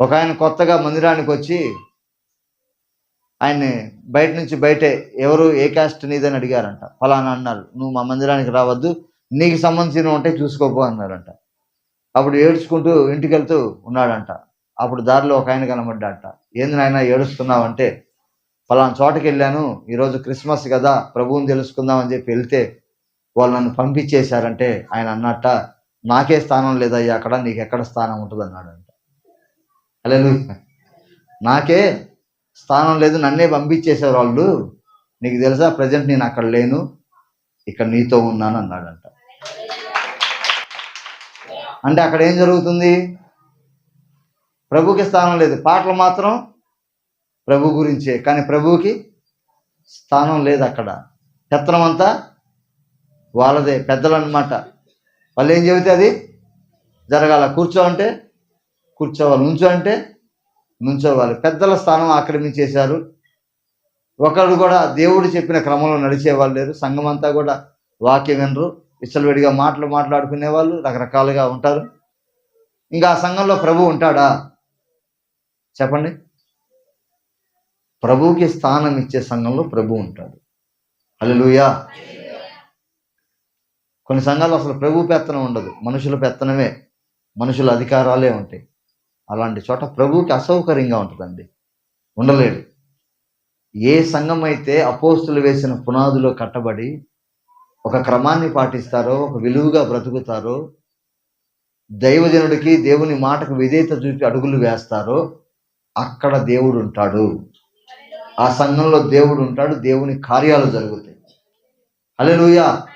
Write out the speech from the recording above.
ఒక ఆయన కొత్తగా మందిరానికి వచ్చి ఆయన్ని బయట నుంచి బయటే ఎవరు ఏ క్యాస్ట్ నీదని అడిగారంట. ఫలానా అన్నారు. నువ్వు మా మందిరానికి రావద్దు నీకు సంబంధించిన ఉంటే చూసుకోపో అన్నారంట. అప్పుడు ఏడ్చుకుంటూ ఇంటికి వెళ్తూ ఉన్నాడంట. అప్పుడు దారిలో ఒక ఆయన కనబడ్డాట. ఏంది నాయన ఏడుస్తున్నావంటే ఫలానా చోటకి వెళ్ళాను ఈరోజు క్రిస్మస్ కదా ప్రభువుని తెలుసుకుందాం అని చెప్పి వెళ్తే వాళ్ళు నన్ను పంపించేశారంటే ఆయన అన్నట్ట నాకే స్థానం లేదయ్యా అక్కడ నీకు ఎక్కడ స్థానం ఉంటుంది అన్నాడంట అలా నాకే స్థానం లేదు నన్నే పంపించేశారు వాళ్ళు. నీకు తెలుసా ప్రజెంట్ నేను అక్కడ లేను ఇక్కడ నీతో ఉన్నాను అన్నాడంట. అంటే అక్కడ ఏం జరుగుతుంది? ప్రభుకి స్థానం లేదు. పాటలు మాత్రం ప్రభు గురించే కానీ ప్రభువుకి స్థానం లేదు అక్కడ. పెత్తనం అంతా వాళ్ళదే పెద్దలు అనమాట వాళ్ళు ఏం చెబితే అది జరగాల. కూర్చోంటే కూర్చోవాలి. నుంచో అంటే నుంచోవాలి. పెద్దల స్థానం ఆక్రమించేశారు. ఒకరు కూడా దేవుడు చెప్పిన క్రమంలో నడిచేవాళ్ళు లేరు. సంఘం అంతా కూడా వాక్యం వినరు. విచ్చలవిడిగా మాటలు మాట్లాడుకునే వాళ్ళు రకరకాలుగా ఉంటారు. ఇంకా ఆ సంఘంలో ప్రభు ఉంటాడా? చెప్పండి. ప్రభువుకి స్థానం ఇచ్చే సంఘంలో ప్రభు ఉంటాడు. హల్లెలూయా. కొన్ని సంఘాలు అసలు ప్రభు పెత్తనం ఉండదు. మనుషుల పెత్తనమే. మనుషుల అధికారాలే ఉంటాయి. అలాంటి చోట ప్రభువుకి అసౌకర్యంగా ఉంటుందండి. ఉండలేడు. ఏ సంఘం అయితే అపోస్తులు వేసిన పునాదులో కట్టబడి ఒక క్రమాన్ని పాటిస్తారో ఒక విలువగా బ్రతుకుతారో దైవజనుడికి దేవుని మాటకు విధేయత చూపి అడుగులు వేస్తారో అక్కడ దేవుడు ఉంటాడు. ఆ సంఘంలో దేవుడు ఉంటాడు దేవుని కార్యాలు జరుగుతాయి. అలెలుయా